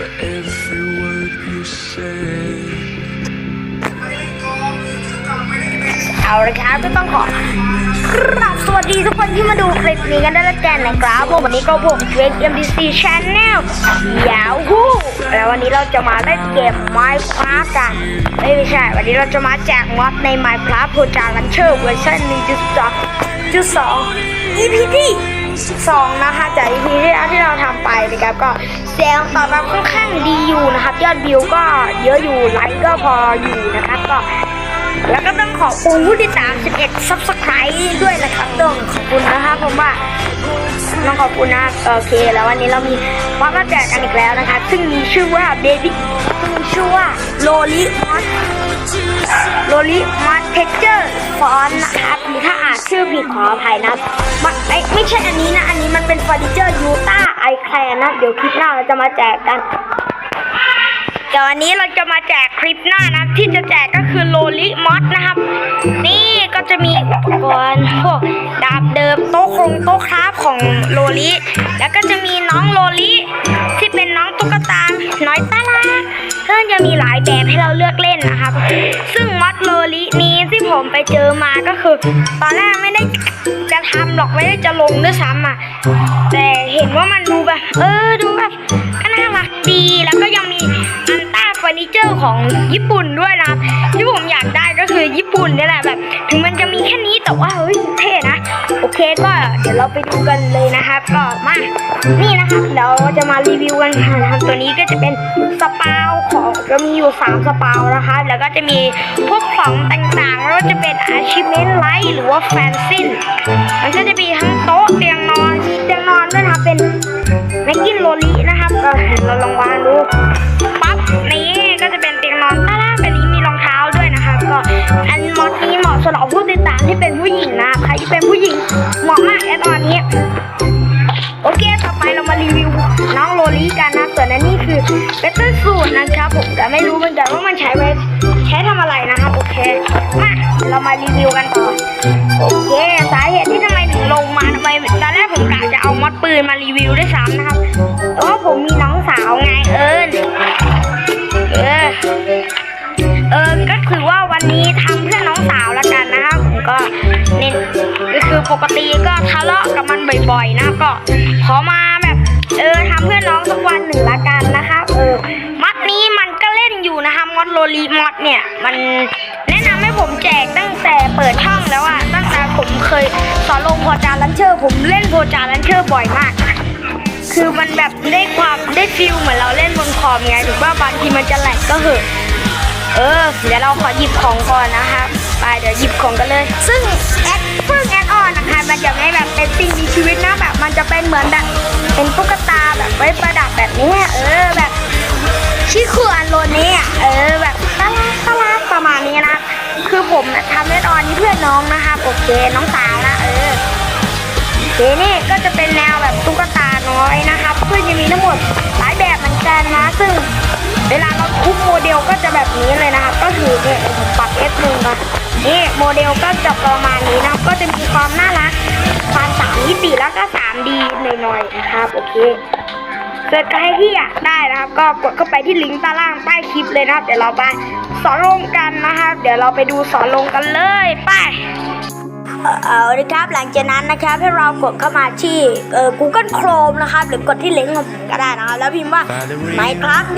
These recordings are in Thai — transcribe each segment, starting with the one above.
for every word you said. เอาละครับก็ต้องขอครับสวัสดีทุกคนที่มาดูคลิปนี้กันได้แล้วกันนะครับผมวันนี้ก็ผมเทรน MDC Channel ยาวฮู้แล้ววันนี้เราจะมาเล่นเกม Minecraft กันไม่ใช่ วันนี้เราจะมาแจกมอดใน Minecraft โปรจารันเชอร์เวอร์ชันนี้จุดสองจุดสอง EP ที่ สองนะคะจาก EP ที่แล้วที่เราทำไปนะครับก็เสียงตอบรับค่อนข้างดีอยู่นะครับ ยอดวิวก็เยอะอยู่ไลค์ก็พออยู่นะครับก็ แล้วก็ต้องขอบคุณผู้ที่ตาม11 subscribe ด้วยนะครับต้องขอบคุณนะครับผมว่าต้องขอบคุณนะโอเค แล้ววันนี้เรามีมอสมาแจกกันอีกแล้วนะคะ ซึ่งมีชื่อว่า baby ซึ่งชื่อว่า loli mod loli mod texture font นะครับหรือถ้าอ่านชื่อผิดขออภัยนะมันไม่ไม่ใช่อันนี้นะ อันนี้มันเป็นเฟอร์นิเจอร์ยูต้าไอแคลนะ เดี๋ยวคลิปหน้าเราจะมาแจกกันเดี๋ยววันนี้เราจะมาแจกคลิปหน้านะที่จะแจกก็คือโลลิมอสนะครับ นี่ก็จะมีอุปกรณ์พวกดาบเดิมโต๊ะคงโต๊ะคราฟของโลลิแล้วก็จะมีน้องโลลิ ซึ่งจะมีหลายแบบให้เราเลือกเล่นนะครับ ซึ่งมอสโลลินี้ที่ผมไปเจอมาก็คือ ตอนแรกไม่ได้จะทำหรอกไม่ได้จะลงด้วยซ้ำอะ แต่เห็นว่ามันดูแบบ เออดูแบบก็น่ารักดีแล้วก็ยังมีอันต้าเฟอร์นิเจอร์ของญี่ปุ่นด้วยนะครับที่ผมอยากได้ก็คือญี่ปุ่นนี่แหละแบบ ถึงมันจะมีแค่นี้แต่ว่าเฮ้ยเท่ เคก็เดี๋ยวเราไปดูกันเลยนะครับ ก็มา นี่นะครับเดี๋ยวจะมารีวิวกันค่ะนะครับตัวนี้ก็จะเป็นสปาวของจะมีอยู่สามสปาวนะคะ แล้วก็จะมีพวกของต่างๆแล้วก็จะเป็น achievement light หรือว่าแฟนซินมันก็จะมีทั้งโต๊ะเตียงนอนเตียงนอนด้วยนะครับเป็นแม็กกินโรลีนะครับก็เราลองวางดูปั๊บนี่ก็จะเป็นเตียงนอนต้าล่าเป็นนี้มีรองเท้าด้วยนะครับก็อันมอดนี้เหมาะสำหรับผู้ติดตามที่เป็นผู้หญิงนะ เบตเตอร์สูตรนะครับ ผมแต่ไม่รู้เหมือนกันว่ามันใช้ไว้ใช้ทำอะไรนะครับโอเคมาเรามารีวิวกันต่อโอเคสาเหตุที่ทำไมถึงลงมาทำไมตอนแรกผมกะจะเอามอดปืนมารีวิวด้วยซ้ำนะครับแต่ว่าผมมีน้องสาวไงเอิญเออเออก็คือว่าวันนี้ทำเพื่อน้องสาวแล้วกันนะครับผมก็เน้นก็คือปกติก็ทะเลาะกับมันบ่อยๆนะก็ขอมาแบบเออทำเพื่อน้อง นะครับเออมัดนี้มันก็เล่นอยู่นะครับมอดโลลีมอดเนี่ย มันแนะนำให้ผมแจกตั้งแต่เปิดช่องแล้วอะตั้งแต่ผมเคยสอนลงโพจารันเชอร์ ผมเล่นโพจารันเชอร์บ่อยมาก คือมันแบบได้ความได้ฟิลเหมือนเราเล่นบนคอมไงถึงว่าบางทีมันจะแหลกก็เหอะเออเดี๋ยวเราขอหยิบของก่อนนะครับไปเดี๋ยวหยิบของกันเลย ซึ่งแอดเพิ่งแอดออนนะคะมันจะไม่แบบเป็นสิ่งมีชีวิตนะแบบ มันจะเป็นเหมือนแบบเป็นตุ๊กตาแบบไว้ประดับ ชิคุอันโรเน่อะเออแบบตาลักตาลักประมาณนี้นะ คือผมนะทำแอดออนนี้เพื่อนน้องนะครับโอเคน้องสาวนะเออเคนี่ก็จะเป็นแนวแบบตุ๊กตาน้อยนะครับซึ่งจะมีทั้งหมดหลายแบบเหมือนกันนะ ซึ่งเวลาเราทุบโมเดลก็จะแบบนี้เลยนะครับ ก็คือเนี่ยผมปรับ F หนึ่งนะนี่โมเดลก็จะประมาณนี้นะก็จะมีความน่ารักความสามมิติแล้วก็ 3D หน่อยๆนะครับโอเค เกิดใครที่อยากได้นะครับ ก็กดเข้าไปที่ลิงก์ใต้ล่างใต้คลิปเลยนะครับ เดี๋ยวเราไปสอนลงกันนะครับ เดี๋ยวเราไปดูสอนลงกันเลยไปเอาละครับหลังจากนั้นนะครับให้เรากดเข้ามาที่เอ่อ Google Chrome นะครับ หรือกดที่ลิงก์ของผมก็ได้นะครับ แล้วพิมพ์ว่า Minecraft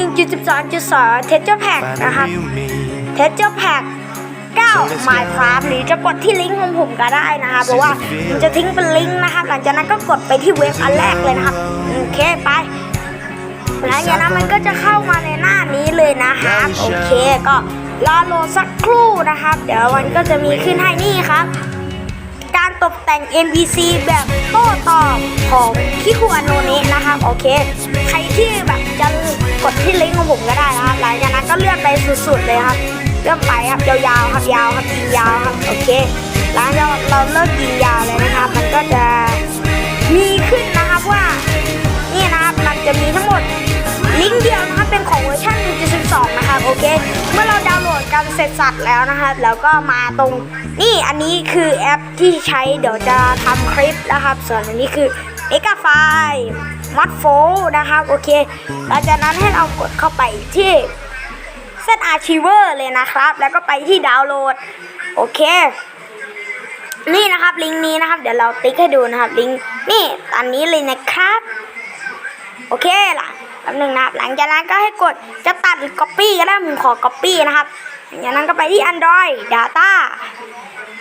1.12.2 Texture Pack นะครับ Texture Pack 9 Minecraft หรือจะกดที่ลิงก์ของผมก็ได้นะครับเพราะว่ามันจะทิ้งเป็นลิงก์นะครับ หลังจากนั้นก็กดไปที่เว็บอันแรกเลยนะครับ โอเคไป หลังจากนั้นมันก็จะเข้ามาในหน้านี้เลยนะครับโอเคก็รอโหลดสักครู่นะครับ เดี๋ยวมันก็จะมีขึ้นให้นี่ครับ การตกแต่ง NPC แบบโต้ตอบของคิคุอันโนเนะนะครับโอเค ใครที่แบบจะกดที่ลิงก์ของผมก็ได้นะครับหลังจากนั้นก็เลื่อนไปสุดๆเลยครับเลื่อนไปครับยาวๆครับยาวครับยิงยาวครับโอเคหลังจากเราเลิกยิงยาวเลยนะครับ มันก็จะมีขึ้นนะครับว่า นี่นะครับมันจะมีทั้งหมด ลิงก์เดียวนะครับเป็นของเวอร์ชัน1.12 นะครับโอเค เมื่อเราดาวน์โหลดกันเสร็จสับแล้วนะครับแล้วก็มาตรงนี่อันนี้คือแอปที่ใช้เดี๋ยวจะทำคลิปนะครับ ส่วนอันนี้คือเอกไฟล์มอดโฟนะครับโอเคหลังจากนั้นให้เรากดเข้าไปที่เซตอาร์ชิเวอร์เลยนะครับ แล้วก็ไปที่ดาวน์โหลดโอเค นี่นะครับลิงก์นี้นะครับ เดี๋ยวเราติ๊กให้ดูนะครับลิงก์นี่อันนี้เลยนะครับ โอเคล่ะ แป๊บหนึงนะครับหลังจากนั้นก็ให้กดจะตัดหรือ Copy ก็ได้ผมขอ Copy นะครับหลังจากนั้นก็ไปที่ Android Data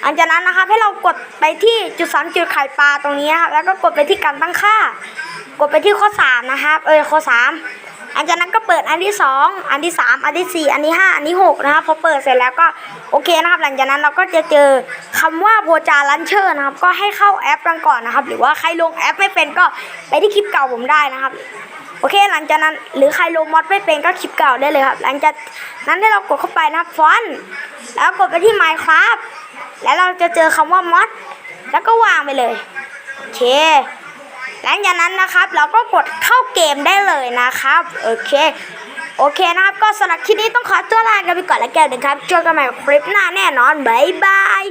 หลังจากนั้นนะครับให้เรากดไปที่จุดสามจุดไข่ปลาตรงนี้ครับแล้วก็กดไปที่การตั้งค่ากดไปที่ข้อสามนะครับ เออข้อสาม หลังจากนั้นก็เปิดอันที่สองอันที่สามอันที่สี่อันที่ห้าอันที่หกนะครับพอเปิดเสร็จแล้วก็โอเคนะครับ หลังจากนั้นเราก็จะเจอคำว่าโพจารันเชอร์นะครับ ก็ให้เข้าแอปกันก่อนนะครับ หรือว่าใครลงแอปไม่เป็นก็ไปที่คลิปเก่าผมได้นะครับโอเคหลังจากนั้นหรือใครลงมอดไม่เป็นก็คลิปเก่าได้เลยครับ หลังจากนั้นให้เรากดเข้าไปนะครับฟอนต์แล้วกดไปที่ Minecraft แล้วเราจะเจอคำว่ามอดแล้วก็วางไปเลยโอเค หลังจากนั้นนะครับเราก็กดเข้าเกมได้เลยนะครับโอเคโอเคนะครับ ก็สำหรับคลิปนี้ต้องขอตัวลากันไปก่อนแล้วกันนะครับเจอกันใหม่คลิปหน้าแน่นอน บ๊ายบาย